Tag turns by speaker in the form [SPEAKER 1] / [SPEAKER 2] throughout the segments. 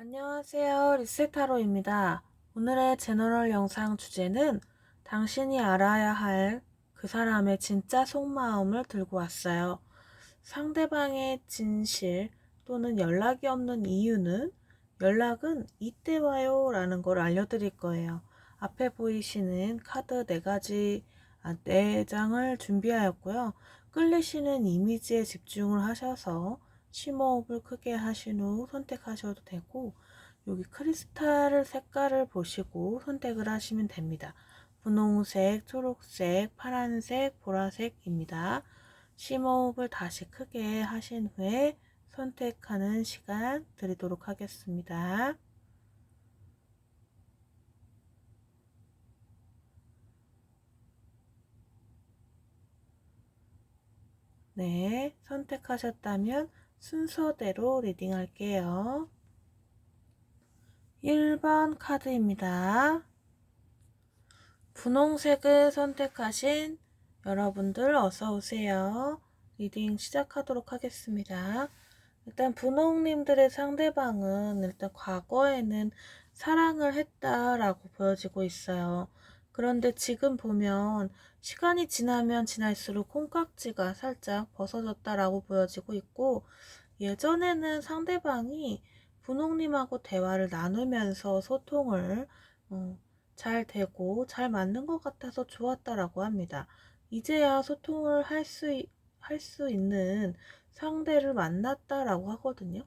[SPEAKER 1] 안녕하세요. 리세타로입니다. 오늘의 제너럴 영상 주제는 당신이 알아야 할 그 사람의 진짜 속마음을 들고 왔어요. 상대방의 진실 또는 연락이 없는 이유는 연락은 이때 와요 라는 걸 알려드릴 거예요. 앞에 보이시는 카드 4가지, 아, 4장을 준비하였고요. 끌리시는 이미지에 집중을 하셔서 심호흡을 크게 하신 후 선택하셔도 되고 여기 크리스탈 색깔을 보시고 선택을 하시면 됩니다. 분홍색, 초록색, 파란색, 보라색입니다. 심호흡을 다시 크게 하신 후에 선택하는 시간 드리도록 하겠습니다. 네, 선택하셨다면 순서대로 리딩 할게요. 1번 카드입니다. 분홍색을 선택하신 여러분들 어서 오세요. 리딩 시작하도록 하겠습니다. 일단 분홍님들의 상대방은 일단 과거에는 사랑을 했다라고 보여지고 있어요. 그런데 지금 보면 시간이 지나면 지날수록 콩깍지가 살짝 벗어졌다라고 보여지고 있고 예전에는 상대방이 분홍님하고 대화를 나누면서 소통을 어, 잘 되고 잘 맞는 것 같아서 좋았다라고 합니다. 이제야 소통을 할 수, 할 수 있는 상대를 만났다라고 하거든요.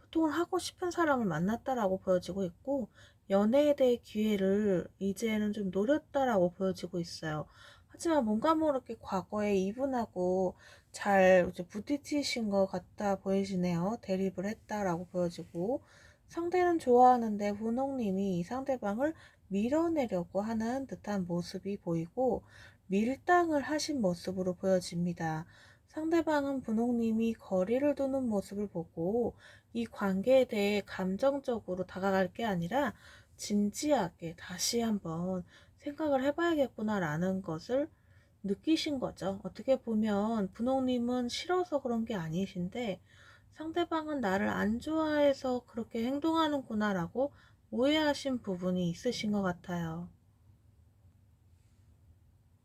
[SPEAKER 1] 소통을 하고 싶은 사람을 만났다라고 보여지고 있고 연애에 대해 기회를 이제는 좀 노렸다라고 보여지고 있어요. 하지만 뭔가 모르게 과거에 이분하고 잘 부딪히신 것 같아 보이시네요. 대립을 했다라고 보여지고 상대는 좋아하는데 분홍님이 이 상대방을 밀어내려고 하는 듯한 모습이 보이고 밀당을 하신 모습으로 보여집니다. 상대방은 분홍님이 거리를 두는 모습을 보고 이 관계에 대해 감정적으로 다가갈 게 아니라 진지하게 다시 한번 생각을 해봐야겠구나라는 것을 느끼신 거죠. 어떻게 보면 분홍님은 싫어서 그런 게 아니신데 상대방은 나를 안 좋아해서 그렇게 행동하는구나라고 오해하신 부분이 있으신 것 같아요.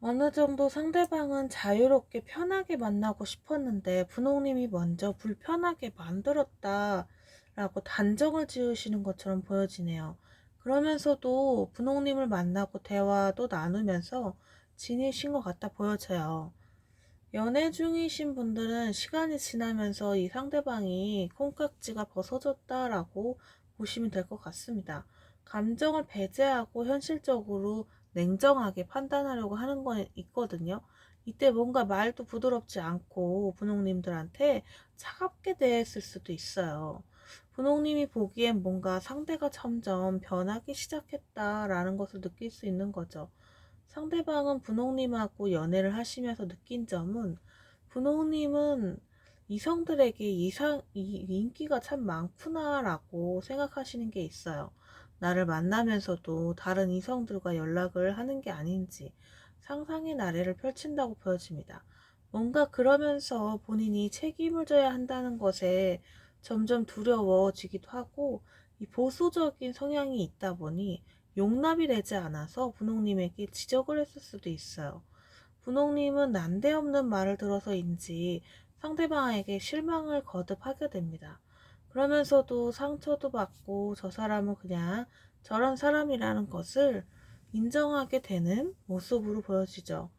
[SPEAKER 1] 어느 정도 상대방은 자유롭게 편하게 만나고 싶었는데 분홍님이 먼저 불편하게 만들었다 라고 단정을 지으시는 것처럼 보여지네요. 그러면서도 분홍님을 만나고 대화도 나누면서 지내신 것 같아 보여져요. 연애 중이신 분들은 시간이 지나면서 이 상대방이 콩깍지가 벗어졌다라고 보시면 될 것 같습니다. 감정을 배제하고 현실적으로 냉정하게 판단하려고 하는 건 있거든요. 이때 뭔가 말도 부드럽지 않고 분홍님들한테 차갑게 대했을 수도 있어요. 분홍님이 보기엔 뭔가 상대가 점점 변하기 시작했다라는 것을 느낄 수 있는 거죠. 상대방은 분홍님하고 연애를 하시면서 느낀 점은 분홍님은 이성들에게 이상, 이, 인기가 참 많구나라고 생각하시는 게 있어요. 나를 만나면서도 다른 이성들과 연락을 하는 게 아닌지 상상의 나래를 펼친다고 보여집니다. 뭔가 그러면서 본인이 책임을 져야 한다는 것에 점점 두려워지기도 하고 이 보수적인 성향이 있다 보니 용납이 되지 않아서 분홍님에게 지적을 했을 수도 있어요. 분홍님은 난데없는 말을 들어서인지 상대방에게 실망을 거듭하게 됩니다. 그러면서도 상처도 받고 저 사람은 그냥 저런 사람이라는 것을 인정하게 되는 모습으로 보여지죠.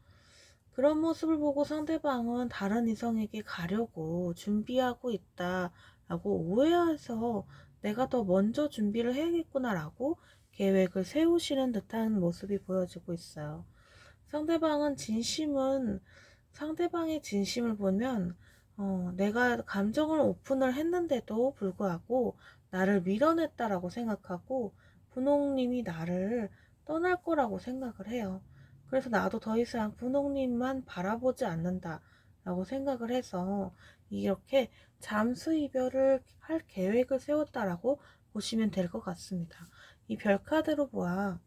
[SPEAKER 1] 그런 모습을 보고 상대방은 다른 이성에게 가려고 준비하고 있다 라고 오해해서 내가 더 먼저 준비를 해야겠구나라고 계획을 세우시는 듯한 모습이 보여지고 있어요. 상대방은 진심은 상대방의 진심을 보면 어, 내가 감정을 오픈을 했는데도 불구하고 나를 밀어냈다라고 생각하고 분홍님이 나를 떠날 거라고 생각을 해요. 그래서 나도 더 이상 분홍님만 바라보지 않는다라고 생각을 해서 이렇게 잠수 이별을 할 계획을 세웠다라고 보시면 될 것 같습니다. 이 별카드로 보아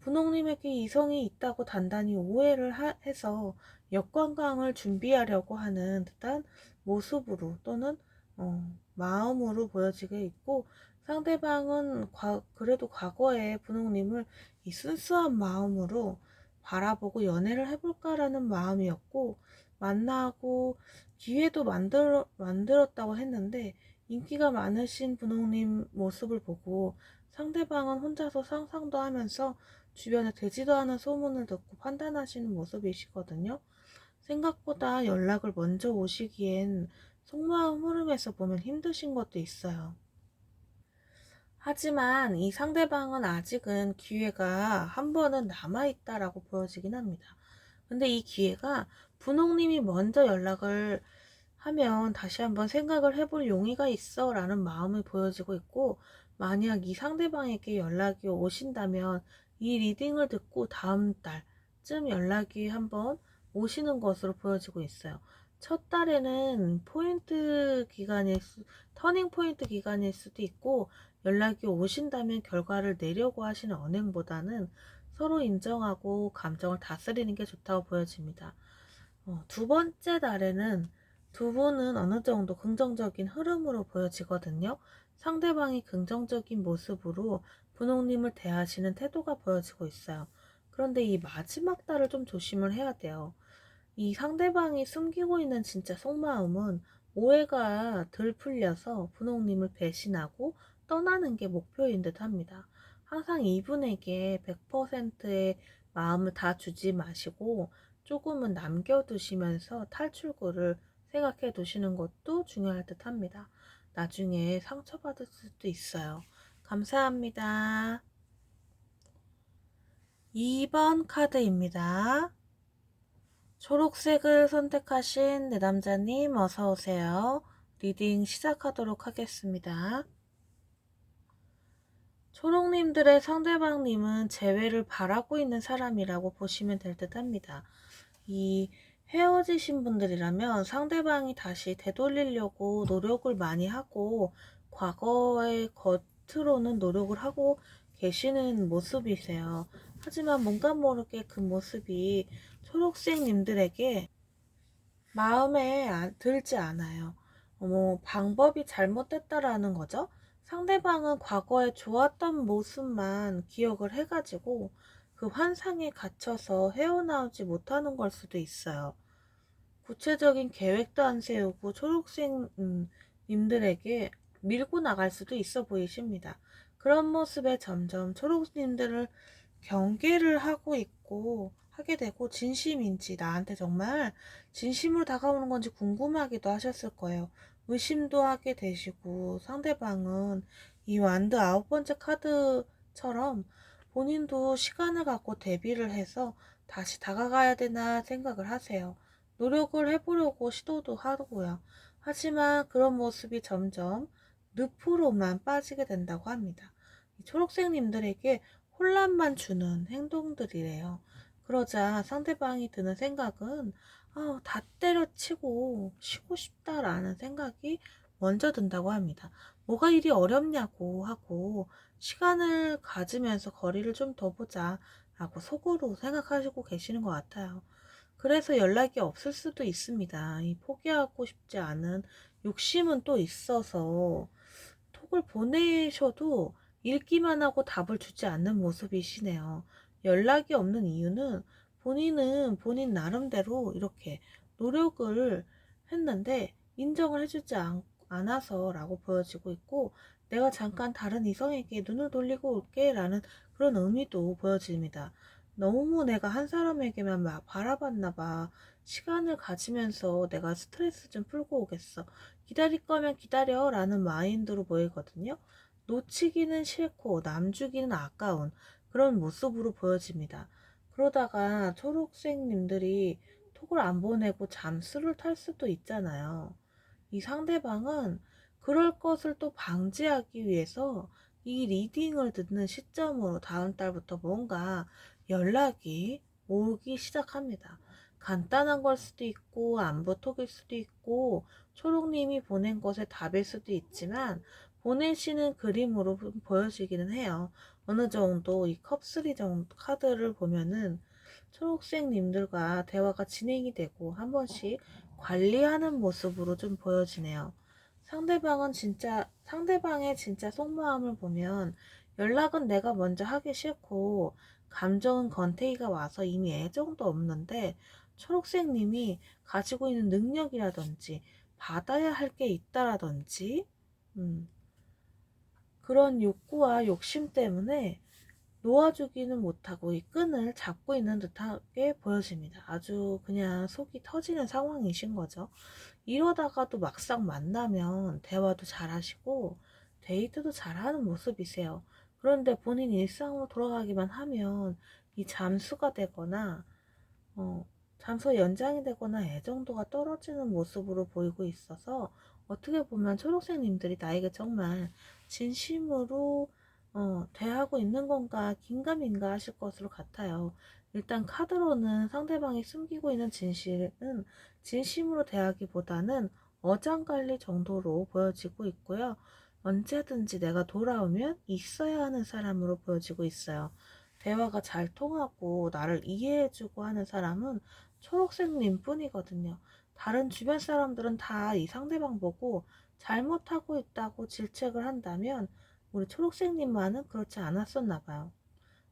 [SPEAKER 1] 분홍님에게 이성이 있다고 단단히 오해를 하, 해서 역관광을 준비하려고 하는 듯한 모습으로 또는 어, 마음으로 보여지게 있고 상대방은 과, 그래도 과거에 분홍님을 이 순수한 마음으로 바라보고 연애를 해볼까라는 마음이었고 만나고 기회도 만들, 만들었다고 했는데 인기가 많으신 분홍님 모습을 보고 상대방은 혼자서 상상도 하면서 주변에 되지도 않은 소문을 듣고 판단하시는 모습이시거든요. 생각보다 연락을 먼저 오시기엔 속마음 흐름에서 보면 힘드신 것도 있어요. 하지만 이 상대방은 아직은 기회가 한 번은 남아있다라고 보여지긴 합니다. 근데 이 기회가 분홍님이 먼저 연락을 하면 다시 한번 생각을 해볼 용의가 있어 라는 마음이 보여지고 있고 만약 이 상대방에게 연락이 오신다면 이 리딩을 듣고 다음 달쯤 연락이 한번 오시는 것으로 보여지고 있어요. 첫 달에는 포인트 기간일 수, 터닝 포인트 기간일 수도 있고 연락이 오신다면 결과를 내려고 하시는 언행보다는 서로 인정하고 감정을 다스리는 게 좋다고 보여집니다. 어, 두 번째 달에는 두 분은 어느 정도 긍정적인 흐름으로 보여지거든요. 상대방이 긍정적인 모습으로 분홍님을 대하시는 태도가 보여지고 있어요. 그런데 이 마지막 달을 좀 조심을 해야 돼요. 이 상대방이 숨기고 있는 진짜 속마음은 오해가 덜 풀려서 분홍님을 배신하고 떠나는 게 목표인 듯 합니다. 항상 이분에게 100%의 마음을 다 주지 마시고 조금은 남겨두시면서 탈출구를 생각해 두시는 것도 중요할 듯 합니다. 나중에 상처받을 수도 있어요. 감사합니다. 2번 카드입니다. 초록색을 선택하신 내 남자님 어서오세요. 리딩 시작하도록 하겠습니다. 초록님들의 상대방님은 재회를 바라고 있는 사람이라고 보시면 될 듯 합니다. 이 헤어지신 분들이라면 상대방이 다시 되돌리려고 노력을 많이 하고 과거의 겉으로는 노력을 하고 계시는 모습이세요. 하지만 뭔가 모르게 그 모습이 초록색님들에게 마음에 들지 않아요. 뭐 방법이 잘못됐다라는 거죠. 상대방은 과거에 좋았던 모습만 기억을 해가지고 그 환상에 갇혀서 헤어나오지 못하는 걸 수도 있어요. 구체적인 계획도 안 세우고 초록색 음, 님들에게 밀고 나갈 수도 있어 보이십니다. 그런 모습에 점점 초록님들을 경계를 하고 있고 하게 되고 진심인지 나한테 정말 진심으로 다가오는 건지 궁금하기도 하셨을 거예요. 의심도 하게 되시고 상대방은 이 완드 아홉 번째 카드처럼 본인도 시간을 갖고 대비를 해서 다시 다가가야 되나 생각을 하세요. 노력을 해보려고 시도도 하고요. 하지만 그런 모습이 점점 늪으로만 빠지게 된다고 합니다. 초록색님들에게 혼란만 주는 행동들이래요. 그러자 상대방이 드는 생각은 아, 다 때려치고 쉬고 싶다라는 생각이 먼저 든다고 합니다. 뭐가 일이 어렵냐고 하고 시간을 가지면서 거리를 좀 더 보자 라고 속으로 생각하시고 계시는 것 같아요. 그래서 연락이 없을 수도 있습니다. 이 포기하고 싶지 않은 욕심은 또 있어서 톡을 보내셔도 읽기만 하고 답을 주지 않는 모습이시네요. 연락이 없는 이유는 본인은 본인 나름대로 이렇게 노력을 했는데 인정을 해주지 않, 않아서라고 보여지고 있고 내가 잠깐 다른 이성에게 눈을 돌리고 올게 라는 그런 의미도 보여집니다. 너무 내가 한 사람에게만 막 바라봤나 봐. 시간을 가지면서 내가 스트레스 좀 풀고 오겠어. 기다릴 거면 기다려 라는 마인드로 보이거든요. 놓치기는 싫고 남주기는 아까운 그런 모습으로 보여집니다. 그러다가 초록색님들이 톡을 안 보내고 잠수를 탈 수도 있잖아요. 이 상대방은 그럴 것을 또 방지하기 위해서 이 리딩을 듣는 시점으로 다음 달부터 뭔가 연락이 오기 시작합니다. 간단한 걸 수도 있고 안부톡일 수도 있고 초록님이 보낸 것의 답일 수도 있지만 보내시는 그림으로 보여지기는 해요. 어느 정도 이 컵3 정도 카드를 보면은 초록색님들과 대화가 진행이 되고 한 번씩 관리하는 모습으로 좀 보여지네요. 상대방은 진짜, 상대방의 진짜 속마음을 보면 연락은 내가 먼저 하기 싫고, 감정은 건태기가 와서 이미 애정도 없는데, 초록색님이 가지고 있는 능력이라든지, 받아야 할 게 있다라든지, 음, 그런 욕구와 욕심 때문에 놓아주기는 못하고 이 끈을 잡고 있는 듯하게 보여집니다. 아주 그냥 속이 터지는 상황이신 거죠. 이러다가도 막상 만나면 대화도 잘하시고 데이트도 잘하는 모습이세요. 그런데 본인 일상으로 돌아가기만 하면 이 잠수가 되거나 어, 잠수 연장이 되거나 애정도가 떨어지는 모습으로 보이고 있어서 어떻게 보면 초록색님들이 나에게 정말 진심으로 어, 대 하고 있는 건가 긴가민가 하실 것으로 같아요. 일단 카드로는 상대방이 숨기고 있는 진실은 진심으로 대하기보다는 어장관리 정도로 보여지고 있고요. 언제든지 내가 돌아오면 있어야 하는 사람으로 보여지고 있어요. 대화가 잘 통하고 나를 이해해주고 하는 사람은 초록색님 뿐이거든요. 다른 주변 사람들은 다 이 상대방 보고 잘못하고 있다고 질책을 한다면 우리 초록색님만은 그렇지 않았었나 봐요.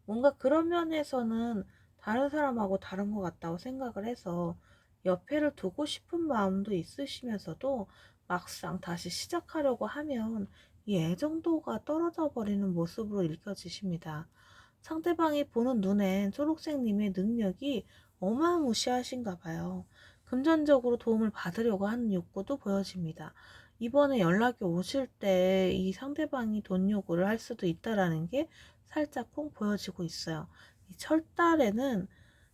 [SPEAKER 1] 뭔가 그런 면에서는 다른 사람하고 다른 것 같다고 생각을 해서 옆에를 두고 싶은 마음도 있으시면서도 막상 다시 시작하려고 하면 이 애정도가 떨어져 버리는 모습으로 읽혀지십니다. 상대방이 보는 눈엔 초록색님의 능력이 어마무시하신가 봐요. 금전적으로 도움을 받으려고 하는 욕구도 보여집니다. 이번에 연락이 오실 때 이 상대방이 돈 요구를 할 수도 있다라는 게 살짝 쿵 보여지고 있어요. 이 철달에는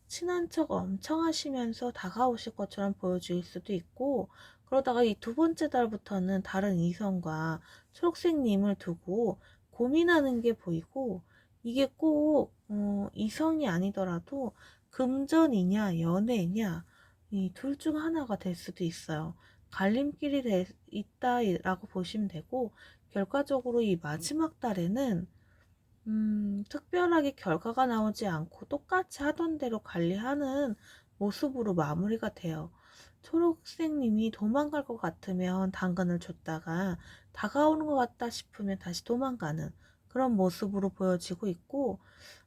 [SPEAKER 1] 친한 척 엄청 하시면서 다가오실 것처럼 보여질 수도 있고 그러다가 이 두 번째 달부터는 다른 이성과 초록색님을 두고 고민하는 게 보이고 이게 꼭 어, 이성이 아니더라도 금전이냐 연애냐 이 둘 중 하나가 될 수도 있어요. 갈림길이 돼 있다라고 보시면 되고 결과적으로 이 마지막 달에는 음, 특별하게 결과가 나오지 않고 똑같이 하던 대로 관리하는 모습으로 마무리가 돼요. 초록색님이 도망갈 것 같으면 당근을 줬다가 다가오는 것 같다 싶으면 다시 도망가는 그런 모습으로 보여지고 있고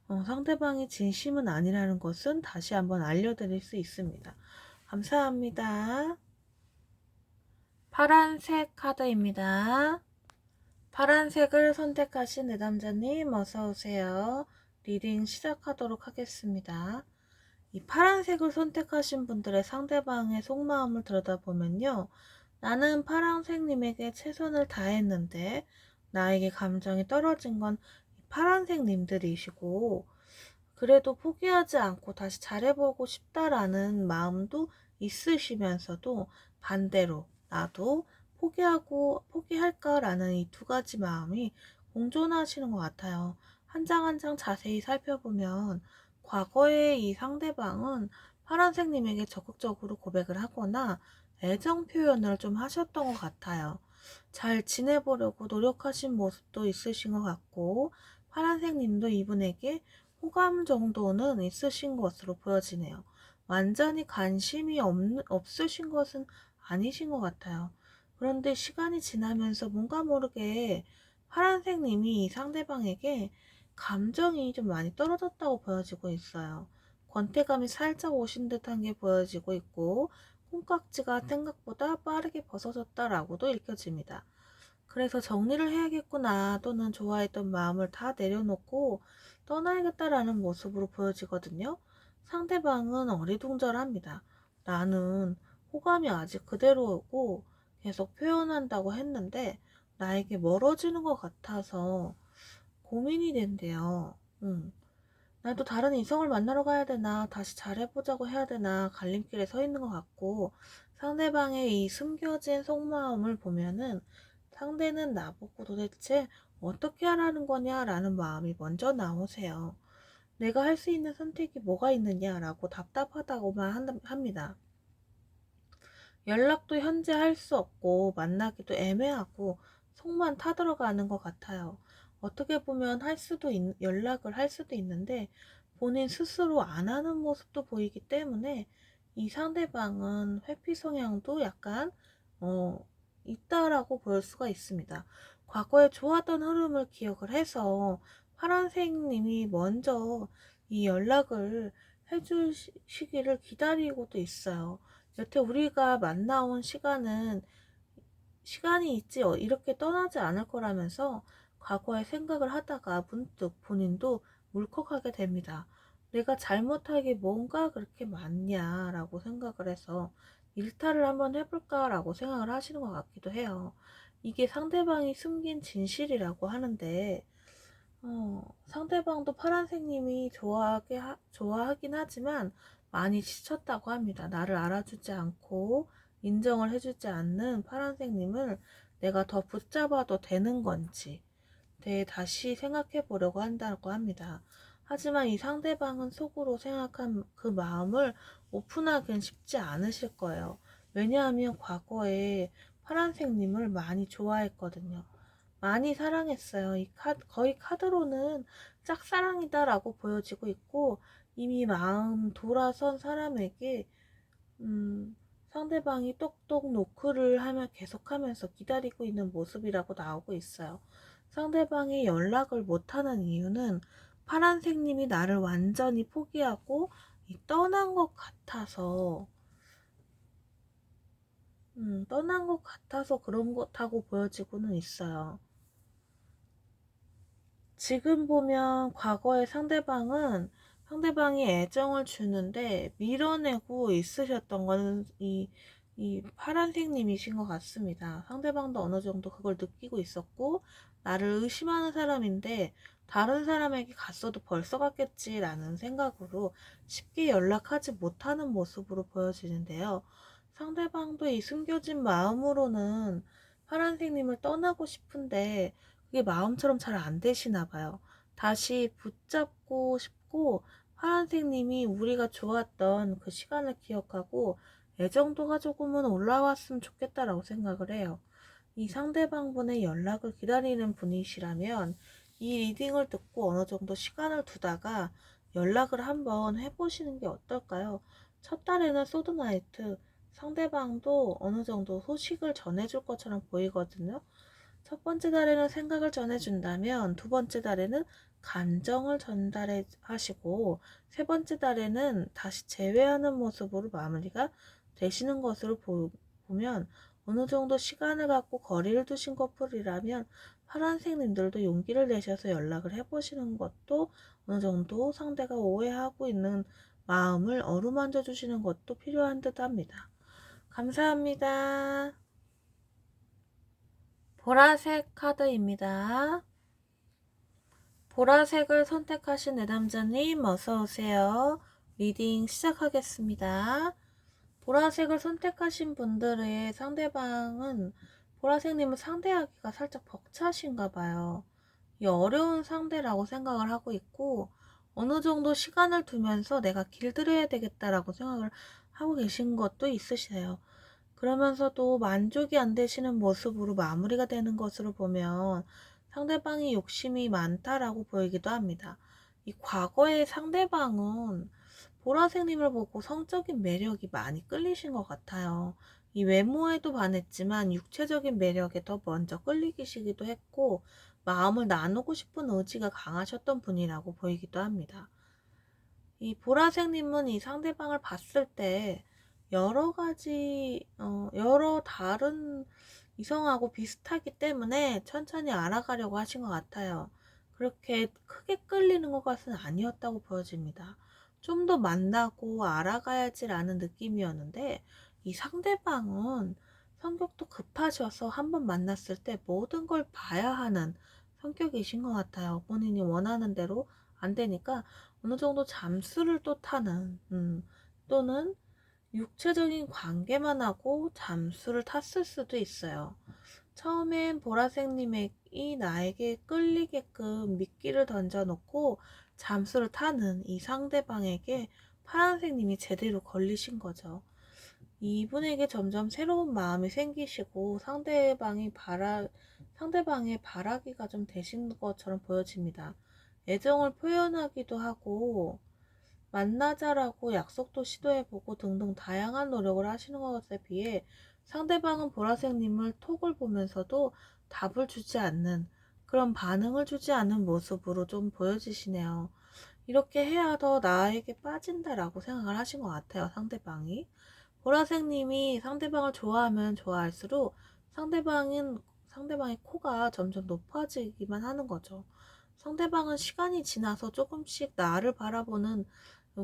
[SPEAKER 1] 어, 상대방이 진심은 아니라는 것은 다시 한번 알려드릴 수 있습니다. 감사합니다. 파란색 카드입니다. 파란색을 선택하신 내담자님 어서오세요. 리딩 시작하도록 하겠습니다. 이 파란색을 선택하신 분들의 상대방의 속마음을 들여다보면요. 나는 파란색님에게 최선을 다했는데 나에게 감정이 떨어진 건 파란색님들이시고 그래도 포기하지 않고 다시 잘해보고 싶다라는 마음도 있으시면서도 반대로 나도 포기하고 포기할까라는 이 두 가지 마음이 공존하시는 것 같아요. 한 장 한 장 자세히 살펴보면 과거에 이 상대방은 파란색님에게 적극적으로 고백을 하거나 애정 표현을 좀 하셨던 것 같아요. 잘 지내보려고 노력하신 모습도 있으신 것 같고 파란색님도 이분에게 호감 정도는 있으신 것으로 보여지네요. 완전히 관심이 없, 없으신 것은 아니신 것 같아요. 그런데 시간이 지나면서 뭔가 모르게 파란색님이 이 상대방에게 감정이 좀 많이 떨어졌다고 보여지고 있어요. 권태감이 살짝 오신 듯한 게 보여지고 있고 콩깍지가 생각보다 빠르게 벗어졌다라고도 읽혀집니다. 그래서 정리를 해야겠구나 또는 좋아했던 마음을 다 내려놓고 떠나야겠다라는 모습으로 보여지거든요. 상대방은 어리둥절합니다. 나는 호감이 아직 그대로고 계속 표현한다고 했는데 나에게 멀어지는 것 같아서 고민이 된대요. 음. 나도 다른 이성을 만나러 가야 되나 다시 잘해보자고 해야 되나 갈림길에 서 있는 것 같고 상대방의 이 숨겨진 속마음을 보면은 상대는 나보고 도대체 어떻게 하라는 거냐라는 마음이 먼저 나오세요. 내가 할 수 있는 선택이 뭐가 있느냐라고 답답하다고만 합니다. 연락도 현재 할 수 없고 만나기도 애매하고 속만 타들어가는 것 같아요. 어떻게 보면 할 수도 있, 연락을 할 수도 있는데 본인 스스로 안 하는 모습도 보이기 때문에 이 상대방은 회피 성향도 약간 어, 있다라고 볼 수가 있습니다. 과거에 좋았던 흐름을 기억을 해서 파란색님이 먼저 이 연락을 해주시기를 기다리고도 있어요. 여태 우리가 만나온 시간은 시간이 있지 어, 이렇게 떠나지 않을 거라면서 과거의 생각을 하다가 문득 본인도 울컥하게 됩니다. 내가 잘못한 게 뭔가 그렇게 많냐라고 생각을 해서 일탈을 한번 해볼까라고 생각을 하시는 것 같기도 해요. 이게 상대방이 숨긴 진실이라고 하는데 어, 상대방도 파란색님이 좋아하게 하, 좋아하긴 하지만 많이 지쳤다고 합니다. 나를 알아주지 않고 인정을 해주지 않는 파란색님을 내가 더 붙잡아도 되는 건지 대 다시 생각해 보려고 한다고 합니다. 하지만 이 상대방은 속으로 생각한 그 마음을 오픈하기는 쉽지 않으실 거예요. 왜냐하면 과거에 파란색님을 많이 좋아했거든요. 많이 사랑했어요. 이 카드, 거의 카드로는 짝사랑이다라고 보여지고 있고 이미 마음 돌아선 사람에게 음, 상대방이 똑똑 노크를 하며 계속하면서 기다리고 있는 모습이라고 나오고 있어요. 상대방이 연락을 못하는 이유는 파란색님이 나를 완전히 포기하고 떠난 것 같아서 음, 떠난 것 같아서 그런 것하고 보여지고는 있어요. 지금 보면 과거의 상대방은 상대방이 애정을 주는데 밀어내고 있으셨던 거는 이, 이 파란색님이신 것 같습니다. 상대방도 어느 정도 그걸 느끼고 있었고, 나를 의심하는 사람인데, 다른 사람에게 갔어도 벌써 갔겠지라는 생각으로 쉽게 연락하지 못하는 모습으로 보여지는데요. 상대방도 이 숨겨진 마음으로는 파란색님을 떠나고 싶은데, 그게 마음처럼 잘 안 되시나 봐요. 다시 붙잡고 싶고 파란색님이 우리가 좋았던 그 시간을 기억하고 애정도가 조금은 올라왔으면 좋겠다라고 생각을 해요. 이 상대방분의 연락을 기다리는 분이시라면 이 리딩을 듣고 어느 정도 시간을 두다가 연락을 한번 해보시는 게 어떨까요? 첫 달에는 소드나이트 상대방도 어느 정도 소식을 전해줄 것처럼 보이거든요. 첫 번째 달에는 생각을 전해준다면 두 번째 달에는 감정을 전달해 하시고 세 번째 달에는 다시 제외하는 모습으로 마무리가 되시는 것으로 보, 보면 어느 정도 시간을 갖고 거리를 두신 커플이라면 파란색님들도 용기를 내셔서 연락을 해보시는 것도 어느 정도 상대가 오해하고 있는 마음을 어루만져 주시는 것도 필요한 듯 합니다. 감사합니다. 보라색 카드입니다. 보라색을 선택하신 내담자님 어서오세요. 리딩 시작하겠습니다. 보라색을 선택하신 분들의 상대방은 보라색님을 상대하기가 살짝 벅차신가 봐요. 이 어려운 상대라고 생각을 하고 있고 어느 정도 시간을 두면서 내가 길들여야 되겠다라고 생각을 하고 계신 것도 있으세요. 그러면서도 만족이 안 되시는 모습으로 마무리가 되는 것으로 보면 상대방이 욕심이 많다라고 보이기도 합니다. 이 과거의 상대방은 보라색님을 보고 성적인 매력이 많이 끌리신 것 같아요. 이 외모에도 반했지만 육체적인 매력에 더 먼저 끌리시기도 했고 마음을 나누고 싶은 의지가 강하셨던 분이라고 보이기도 합니다. 이 보라색님은 이 상대방을 봤을 때 여러 가지 어, 여러 다른 이성하고 비슷하기 때문에 천천히 알아가려고 하신 것 같아요. 그렇게 크게 끌리는 것은 아니었다고 보여집니다. 좀 더 만나고 알아가야지라는 느낌이었는데 이 상대방은 성격도 급하셔서 한번 만났을 때 모든 걸 봐야 하는 성격이신 것 같아요. 본인이 원하는 대로 안 되니까 어느 정도 잠수를 또 타는 음, 또는 육체적인 관계만 하고 잠수를 탔을 수도 있어요. 처음엔 보라색님이 나에게 끌리게끔 미끼를 던져놓고 잠수를 타는 이 상대방에게 파란색님이 제대로 걸리신 거죠. 이분에게 점점 새로운 마음이 생기시고 상대방이 바라, 상대방의 바라기가 좀 되신 것처럼 보여집니다. 애정을 표현하기도 하고, 만나자라고 약속도 시도해보고 등등 다양한 노력을 하시는 것에 비해 상대방은 보라색님을 톡을 보면서도 답을 주지 않는 그런 반응을 주지 않는 모습으로 좀 보여지시네요. 이렇게 해야 더 나에게 빠진다라고 생각을 하신 것 같아요, 상대방이. 보라색님이 상대방을 좋아하면 좋아할수록 상대방은 상대방의 코가 점점 높아지기만 하는 거죠. 상대방은 시간이 지나서 조금씩 나를 바라보는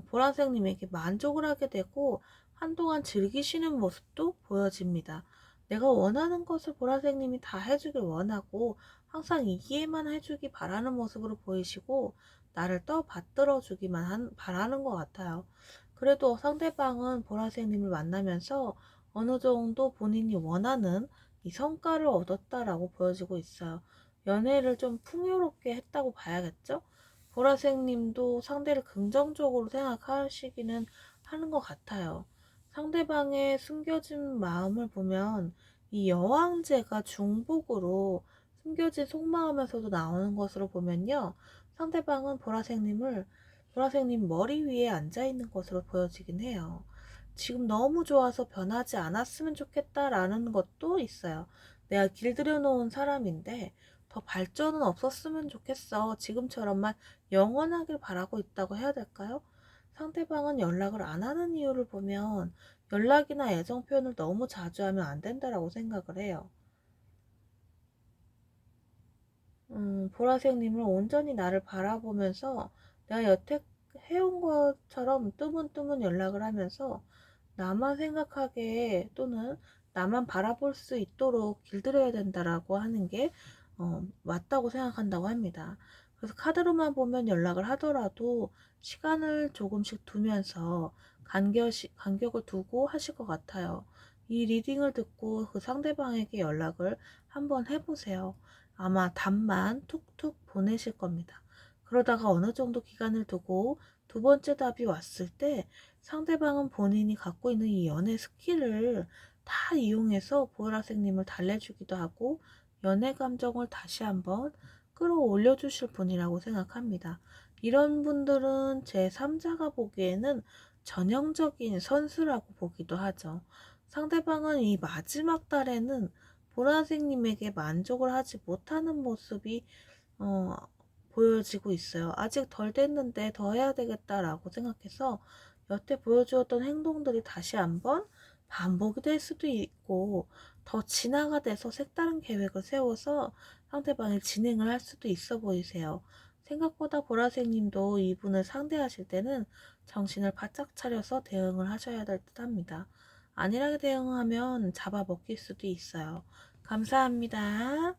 [SPEAKER 1] 보라색님에게 만족을 하게 되고 한동안 즐기시는 모습도 보여집니다. 내가 원하는 것을 보라색님이 다 해주길 원하고 항상 이해만 해주기 바라는 모습으로 보이시고 나를 떠받들어 주기만 한, 바라는 것 같아요. 그래도 상대방은 보라색님을 만나면서 어느 정도 본인이 원하는 이 성과를 얻었다라고 보여지고 있어요. 연애를 좀 풍요롭게 했다고 봐야겠죠? 보라색님도 상대를 긍정적으로 생각하시기는 하는 것 같아요. 상대방의 숨겨진 마음을 보면 이 여왕제가 중복으로 숨겨진 속마음에서도 나오는 것으로 보면요. 상대방은 보라색님을 보라색님 머리 위에 앉아 있는 것으로 보여지긴 해요. 지금 너무 좋아서 변하지 않았으면 좋겠다라는 것도 있어요. 내가 길들여 놓은 사람인데 더 발전은 없었으면 좋겠어. 지금처럼만 영원하길 바라고 있다고 해야 될까요? 상대방은 연락을 안 하는 이유를 보면 연락이나 애정 표현을 너무 자주 하면 안 된다라고 생각을 해요. 음, 보라색님을 온전히 나를 바라보면서 내가 여태 해온 것처럼 뜨문뜨문 연락을 하면서 나만 생각하게 또는 나만 바라볼 수 있도록 길들여야 된다라고 하는 게 어, 맞다고 생각한다고 합니다. 그래서 카드로만 보면 연락을 하더라도 시간을 조금씩 두면서 간격이, 간격을 두고 하실 것 같아요. 이 리딩을 듣고 그 상대방에게 연락을 한번 해보세요. 아마 답만 툭툭 보내실 겁니다. 그러다가 어느 정도 기간을 두고 두 번째 답이 왔을 때 상대방은 본인이 갖고 있는 이 연애 스킬을 다 이용해서 보라색님을 달래주기도 하고 연애 감정을 다시 한번 끌어올려 주실 분이라고 생각합니다. 이런 분들은 제 3자가 보기에는 전형적인 선수라고 보기도 하죠. 상대방은 이 마지막 달에는 보라색님에게 만족을 하지 못하는 모습이 어, 보여지고 있어요. 아직 덜 됐는데 더 해야 되겠다라고 생각해서 여태 보여주었던 행동들이 다시 한번 반복이 될 수도 있고 더 진화가 돼서 색다른 계획을 세워서 상대방이 진행을 할 수도 있어 보이세요. 생각보다 보라색님도 이분을 상대하실 때는 정신을 바짝 차려서 대응을 하셔야 될 듯 합니다. 안일하게 대응하면 잡아먹힐 수도 있어요. 감사합니다.